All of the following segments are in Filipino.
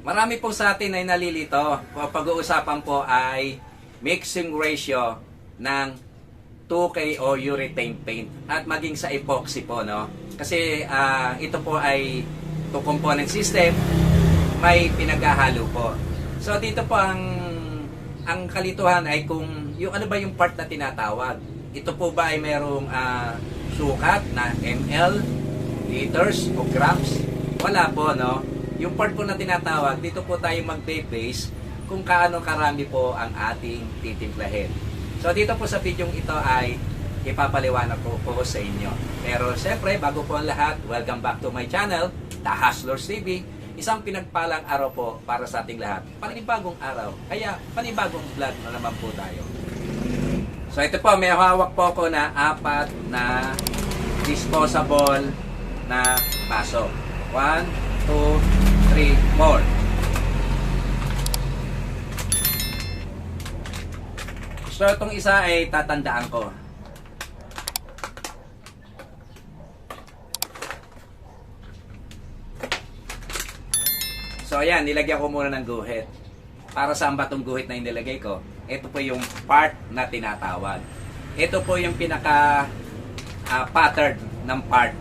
Marami po sa atin ay nalilito. Pag-uusapan po ay mixing ratio ng 2K o urethane paint at maging sa epoxy po no. Kasi ah, ito po ay two component system may pinaghahalo po. So dito po ang ang kalituhan ay kung yung ano ba yung part na tinatawag. Ito po ba ay merong ah, sukat na ml, liters o grams? Wala po no. Yung part po na tinatawag, dito po tayo magbe-base kung kaano karami po ang ating titimplahin. So dito po sa video ito ay ipapaliwanag ko po sa inyo. Pero siyempre, bago po ang lahat, welcome back to my channel, The Hustlers TV. Isang pinagpalang araw po para sa ating lahat. Panibagong araw. Kaya panibagong vlog na naman po tayo. So ito po, may hawak po ako na apat na disposable na baso. One, two, three, four. So itong isa ay tatandaan ko. So ayan, nilagyan ko muna ng guhit. Para saan ba itong guhit na inilagay ko? Ito po yung part na tinatawag. Ito po yung pinaka ah, pattern ng part.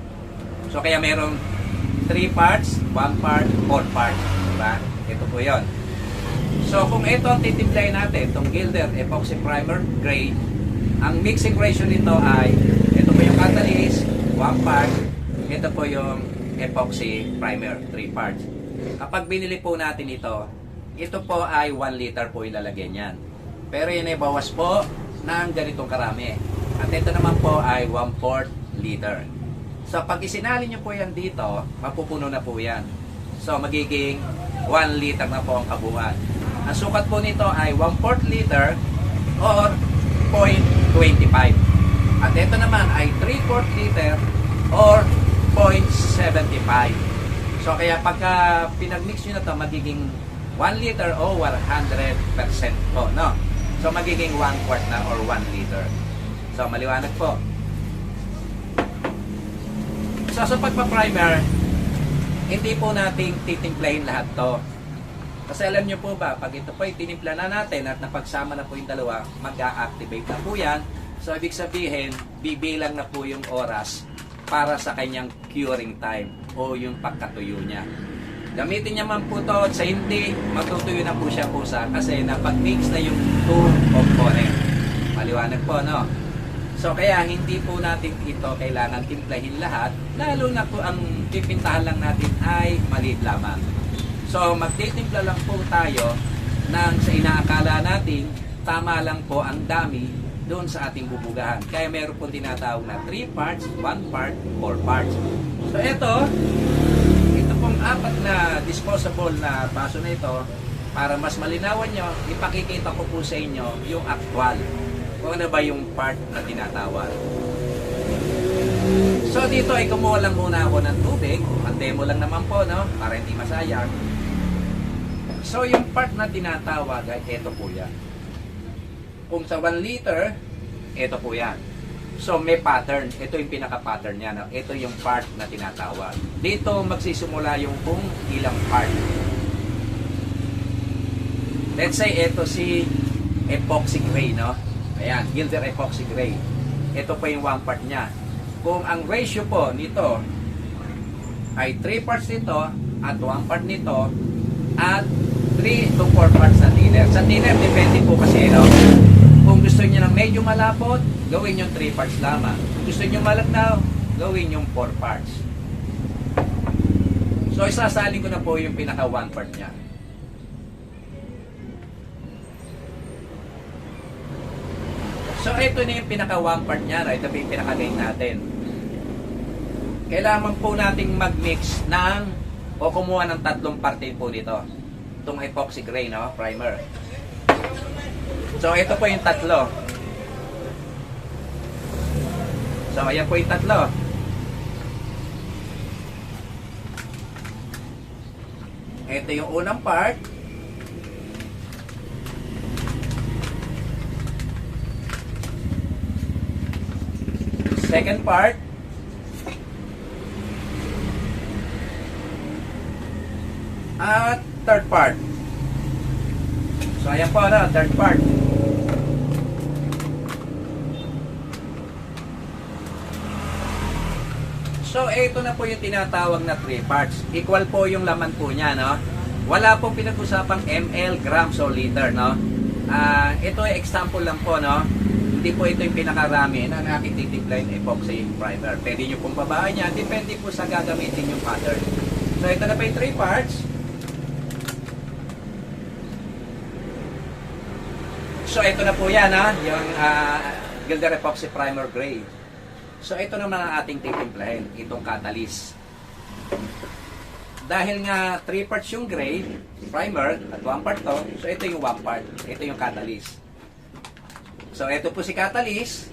So kaya merong 3 parts, 1 part, 4 parts. Diba? Ito po yon. So kung ito ang titimplayin natin, itong Gilder Epoxy Primer Gray, ang mixing ratio nito ay, ito po yung catalyst, 1 part, ito po yung epoxy primer, 3 parts. Kapag binili po natin ito, ito po ay 1 liter po ilalagay niyan. Pero yun ay bawas po ng ganitong karami. At ito naman po ay 1 4 liter. So pag isinali nyo po yan dito, mapupuno na po yan. So magiging 1 liter na po ang kabuuan. Ang sukat po nito ay 1 4 liter or 0.25. At ito naman ay 3 4 liter or 0.75. So kaya pagka pinag-mix nyo na to magiging 1 liter o 100% po, no? So magiging 1 quart na or 1 liter. So maliwanag po. So sa pagpa-primer, hindi po nating titimplahin lahat to. Kasi alam nyo po ba, pag ito po ay tinimpla na natin at napagsama na po yung dalawa, mag-a-activate na po yan. So ibig sabihin, bibilang na po yung oras para sa kanyang curing time o yung pagkatuyo niya. Gamitin niya man po to sa hindi, matutuyo na po siya kusa kasi napag-mix na yung two component. Maliwanag po, no? So kaya hindi po natin ito kailangan timplahin lahat, lalo na po ang pipintahan lang natin ay maliit lamang. So magtitimpla lang po tayo nang sa inaakala natin tama lang po ang dami doon sa ating bubugahan. Kaya meron po tinatawag na 3 parts, 1 part, 4 parts. So ito, ito pong apat na disposable na baso na ito, para mas malinawan nyo, ipakikita ko po sa inyo yung actual. Kung ano ba yung part na tinatawag. So dito ay kumuha lang muna ako ng tubig. Ang-demo lang naman po, no? Para hindi masayang. So yung part na tinatawag ay ito po yan. Kung sa 1 liter, ito po yan. So may pattern. Ito yung pinaka-pattern niya. No? Ito yung part na tinatawag. Dito magsisimula yung kung ilang part. Let's say ito si epoxy gray, no? Ayan, Gilder epoxy gray. Ito pa yung one part niya. Kung ang ratio po nito ay 3 parts nito at 1 part nito at 3 to 4 parts sa thinner. Sa thinner, depende po kasi, no? Kung gusto niyo ng medyo malapot, gawin yung 3 parts lamang. Kung gusto niyo malagnaw, gawin yung 4 parts. So, isasalin ko na po yung pinaka 1 part niya. So, ito na yung pinaka one part niya. no? Ito yung pinaka-gain natin. Kailangan po nating mag-mix ng o kumuha ng tatlong parte po dito. Itong epoxy gray, no? Primer. So, ito po yung tatlo. So, ayan po yung tatlo. Ito yung unang part. Second part. At third part. So ayan po na, third part. So ito na po yung tinatawag na three parts. Equal po yung laman po niya, no? Wala pong pinag-usapang ml, grams o liter, no? Ah, ito ay example lang po, no? Hindi po ito yung pinakarami ng aking titiplain epoxy primer. Pwede nyo pong babaan yan. Depende po sa gagamitin yung pattern. So ito na po yung three parts. So ito na po yan ha, yung uh, Gilder Epoxy Primer Gray. So ito naman ang ating titimplahin, itong catalyst. Dahil nga 3 parts yung gray, primer, at 1 part to, so ito yung 1 part, ito yung catalyst. So ito po si catalyst.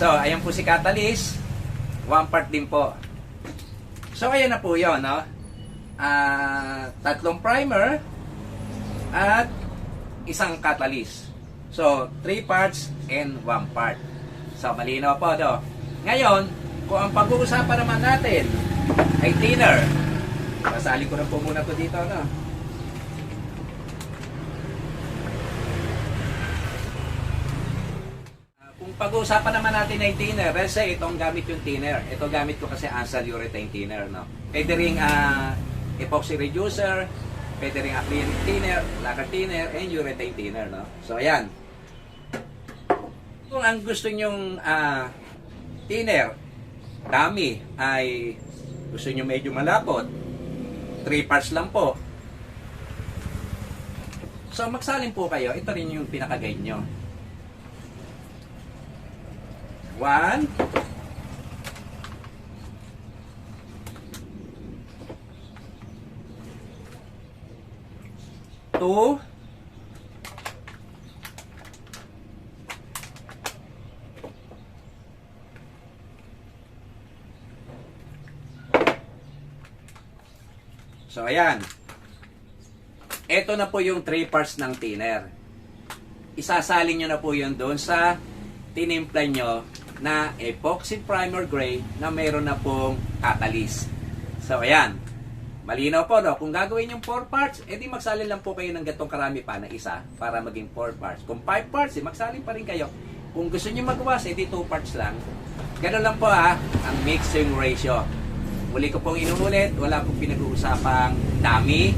So ayan po si catalyst, 1 part din po. So ayan na po yun, no? ah tatlong primer at isang catalyst. So, three parts and one part. So, malinaw po, do. Ngayon, kung ang pag-uusapan naman natin ay thinner, pasali ko na po muna to dito, no? Ah, Kung pag-uusapan naman natin ay thinner, let's say itong gamit yung thinner. Ito gamit ko kasi Ansal urethane thinner, no? Pwede ring ah, epoxy reducer, pwede rin acrylic thinner, lacquer thinner, and urethane thinner, no? So, ayan. Kung ang gusto nyong ah, thinner, dami, ay gusto nyo medyo malapot, 3 parts lang po. So, magsalin po kayo. Ito rin yung pinaka-guide nyo. One, two, So, ayan. Ito na po yung 3 parts ng thinner. Isasalin nyo na po yun doon sa tinimpla nyo na epoxy primer gray na mayroon na pong catalyst. So, ayan. Malinaw po, no? Kung gagawin yung 4 parts, edi magsalin lang po kayo ng gatong karami pa na isa para maging 4 parts. Kung 5 parts, eh, magsalin pa rin kayo. Kung gusto nyo magwas, edi 2 parts lang. Ganun lang po ha, ang mixing ratio. Muli ko pong inuulit, wala pong pinag-uusapang dami,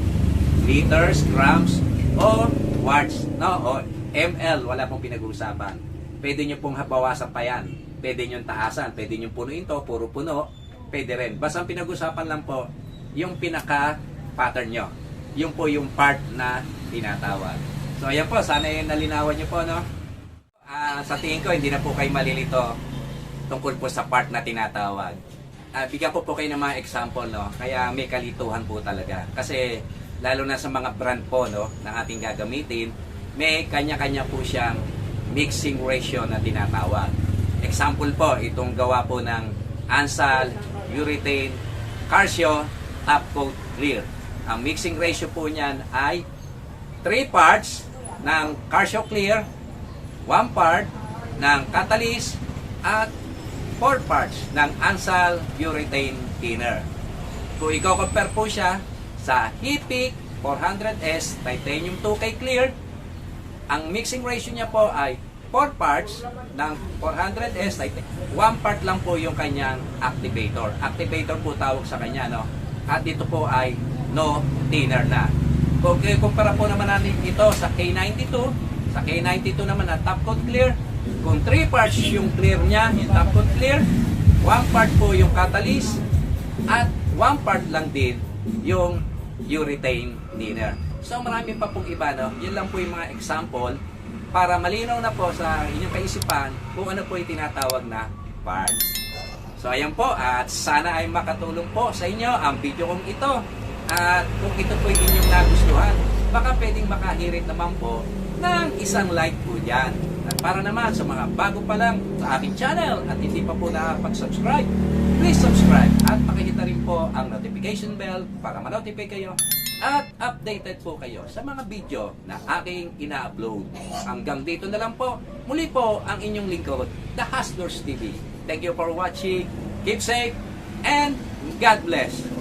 liters, grams, o watts, no? O ml, wala pong pinag-uusapan. Pwede nyo pong bawasan pa yan. Pwede nyo taasan, pwede nyo punuin to, puro puno, pwede rin. Basta ang pinag-usapan lang po, yung pinaka-pattern nyo. Yung po yung part na tinatawag. So ayan po, sana yung nalinawan nyo po, no? Ah, sa tingin ko, hindi na po kayo malilito tungkol po sa part na tinatawag. Ah, bigyan ko po kayo ng mga example, no? Kaya may kalituhan po talaga. Kasi, lalo na sa mga brand po, no, na ating gagamitin, may kanya-kanya po siyang mixing ratio na tinatawag. Example po, itong gawa po ng Ansal, Urethane, Carcio, Top Coat Clear. Ang mixing ratio po niyan ay 3 parts ng Carcio Clear, 1 part ng Catalyst, at 4 parts ng Ansal Urethane Thinner. Kung ikaw compare po siya sa Hipik 400S Titanium 2K Clear, ang mixing ratio niya po ay 4 parts ng 400S Titanium. 1 part lang po yung kanyang activator. Activator po tawag sa kanya, no? At dito po ay no thinner na. Kung kumpara po naman natin ito sa K92, sa K92 naman na top coat clear, kung 3 parts yung clear niya, yung top coat clear, 1 part po yung catalyst, at 1 part lang din yung urethane thinner. So marami pa pong iba, no? Yan lang po yung mga example para malinaw na po sa inyong kaisipan kung ano po yung tinatawag na parts. So ayan po, at sana ay makatulong po sa inyo ang video kong ito. At kung ito po yung inyong nagustuhan, baka pwedeng makahirit naman po ng isang like po dyan. Para naman sa mga bago pa lang sa aking channel at hindi pa po nakapag-subscribe, please subscribe at pakihita rin po ang notification bell para ma-notify kayo at updated po kayo sa mga video na aking ina-upload. Hanggang dito na lang po. Muli po ang inyong lingkod, The Hustlers TV. Thank you for watching. keep safe, and God bless.